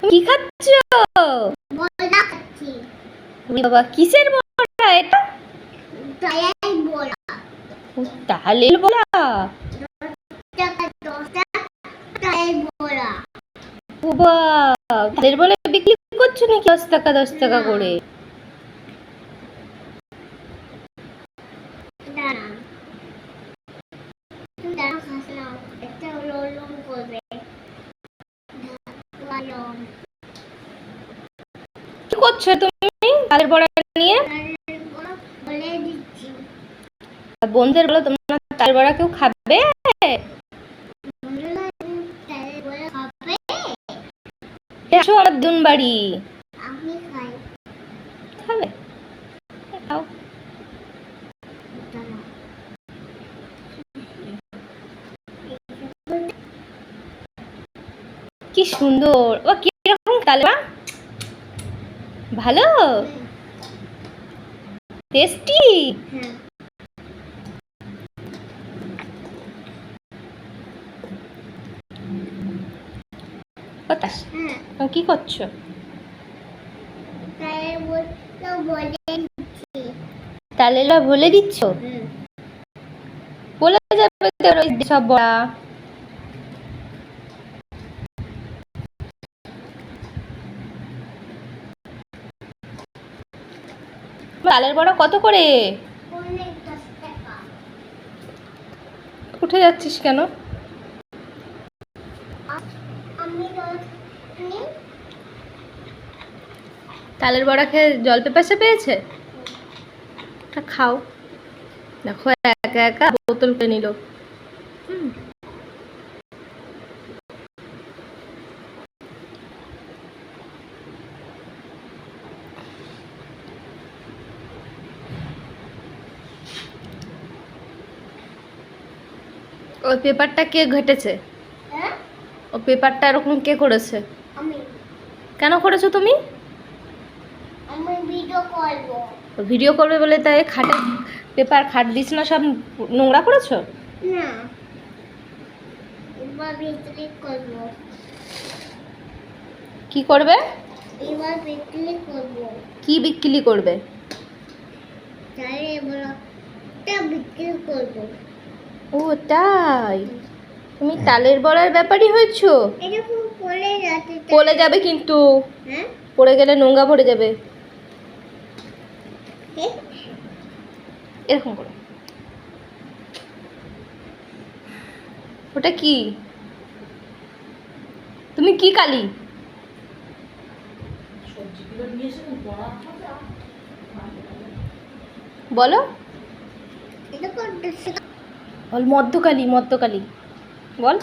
তুমি কি খাচ্ছ? বড়া খাচ্ছি। ওরে বাবা কিসের বড়া এটা? তাই বড়া ও, তালের বড়া বাবা বড়া বিক্রি করছ নাকি দশ টাকা দশ টাকা করে? দাঁড়া কি করছ তুমি? তালের বড়া নিয়ে? বোনদের বলো তোমরা তালের বড়া কেউ খাবে? এসো আমার দুন বাড়ি খাবে? খাও। কি সুন্দর। ও কীরকম তালে বড়া? ভালো? টেস্টি? হ্যাঁ। কি করছ? বড়া বলে দিচ্ছ। বলে যাবে সব বড়া তালের বড়া কত করে? উঠে যাচ্ছিস কেন? তালের বড়া খেয়ে জল পেপাসে পেয়েছে? খাও। দেখো, একা একা বোতল পেয়ে ওই পেপারটা কে ঘেটেছে? হ্যাঁ? ও পেপারটা এরকম কে করেছে? আমি। কেন করেছ তুমি? আমি ভিডিও করব। ভিডিও করবে বলে তাই খাটে পেপার খাট দিস না সব নোংরা করেছ? না। এবার ভিতরে করব। কি করবে? এবার ভিতরে করব। কি বিক্রি করবে? বিক্রি করব। ও তাই? তুমি তালের বড়ার ব্যাপারই হয়েছো? পড়ে যাবে কিন্তু। হ্যাঁ? পড়ে গেলে নোংরা ভরে যাবে। এরকম করো। ওটা কি? তুমি কি কালি? বলো। বল মধ্যকালী মধ্যকালী। বল।